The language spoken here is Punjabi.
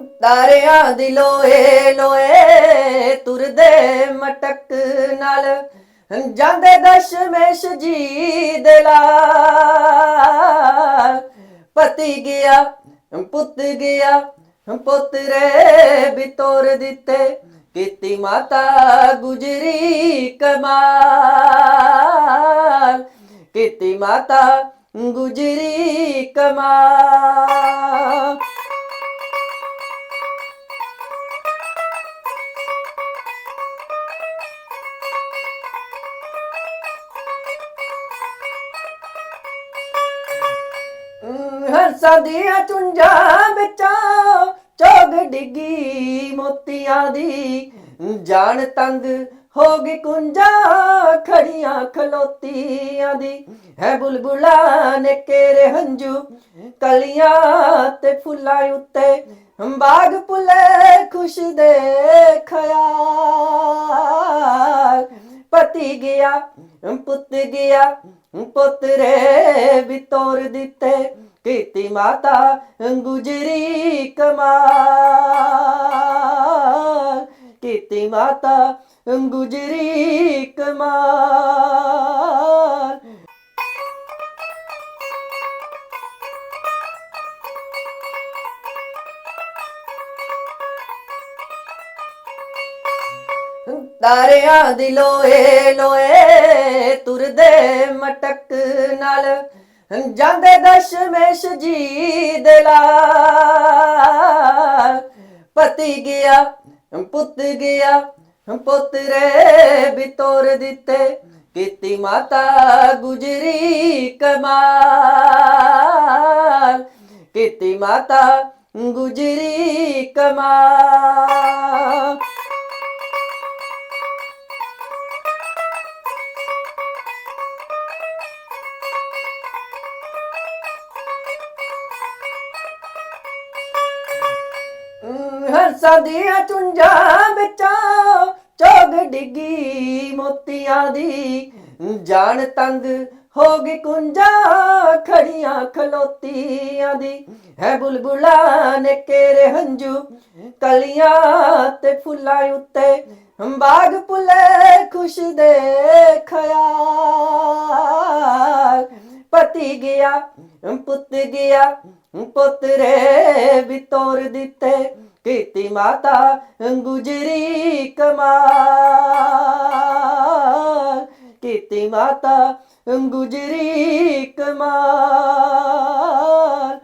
ਤਾਰਿਆਂ ਦੀ ਲੋਏ ਲੋਏ, ਤੁਰਦੇ ਮਟਕ ਨਾਲ। ਜਾਂਦੇ ਦਸ਼ਮੇਸ਼ ਜੀ ਦੇ ਲਾਲ। ਪਤੀ ਗਿਆ, ਪੁੱਤ ਗਿਆ, ਪੁੱਤਰੇ ਵੀ ਤੋਰ ਦਿੱਤੇ। ਕੀਤੀ ਮਾਤਾ ਗੁਜਰੀ ਕਮਾਲ। ਕੀਤੀ ਮਾਤਾ ਗੁਜਰੀ ਕਮਾਲ। ਹਰਸਾਂ ਦੀਆਂ ਚੁੰਝਾਂ ਵਿੱਚੋਂ ਚੋਗ ਡਿੱਗੀ ਮੋਤੀਆਂ ਦੀ। ਜਾਨ ਤੰਗ ਹੋ ਗਈ ਕੁੰਜਾਂ ਖੜੀਆਂ ਖਲੋਤੀਆਂ ਦੀ। ਹੈ ਬੁਲਬੁਲਾ ਨੇ ਕੇਰੇ ਹੰਝੂ ਕਲੀਆਂ ਤੇ ਫੁੱਲਾਂ ਉੱਤੇ। ਬਾਗ ਪੁੱਲੇ ਖੁਸ਼ ਦੇ ਖਿਆਲ ਪਤੀ ਗਿਆ, ਪੁੱਤ ਗਿਆ, ਪੁੱਤਰੇ ਵੀ ਤੋਰ ਦਿੱਤੇ, ਕੀਤੀ ਮਾਤਾ ਗੁਜਰੀ ਕਮਾਲ, ਕੀਤੀ ਮਾਤਾ ਗੁਜਰੀ ਕਮਾਲ। ਤਾਰਿਆਂ ਦੀ ਲੋਏ ਲੋਏ ਤੁਰਦੇ ਮਟਕ ਨਾਲ। ਜਾਂਦੇ ਦਸ਼ਮੇਸ਼ ਜੀ ਦੇ ਪਤੀ ਗਿਆ, ਪੁੱਤ ਗਿਆ, ਪੁੱਤਰੇ ਵੀ ਤੋਰ ਦਿੱਤੇ। ਕੀਤੀ ਮਾਤਾ ਗੁਜਰੀ ਕਮਾਲ। ਕੀਤੀ ਮਾਤਾ ਗੁਜਰੀ ਕਮਾਲ। ਹਰਸਾਂ ਦੀਆਂ ਚੁੰਝਾਂ ਵਿੱਚੋਂ ਚੋਗ ਡਿੱਗੀ ਮੋਤੀਆਂ ਦੀ। ਜਾਨ ਤੰਗ ਹੋ ਗਈ ਕੁੰਜਾਂ ਖੜੀਆਂ ਖਲੋਤੀਆਂ ਦੀ। ਹੈ ਬੁਲਬੁਲਾ ਨੇ ਕੇਰੇ ਹੰਝੂ ਕਲੀਆਂ ਤੇ ਫੁੱਲਾਂ ਉੱਤੇ। ਬਾਗ ਪੁੱਲੇ ਖੁਸ਼ ਦੇ ਖਿਆਲ। ਪਤੀ ਗਿਆ, ਪੁੱਤ ਗਿਆ, ਪੁੱਤਰੇ ਵੀ ਤੋਰ ਦਿੱਤੇ। ਕੀਤੀ ਮਾਤਾ ਗੁਜਰੀ ਕਮਾਲ। ਕੀਤੀ ਮਾਤਾ ਗੁਜਰੀ ਕਮਾਲ।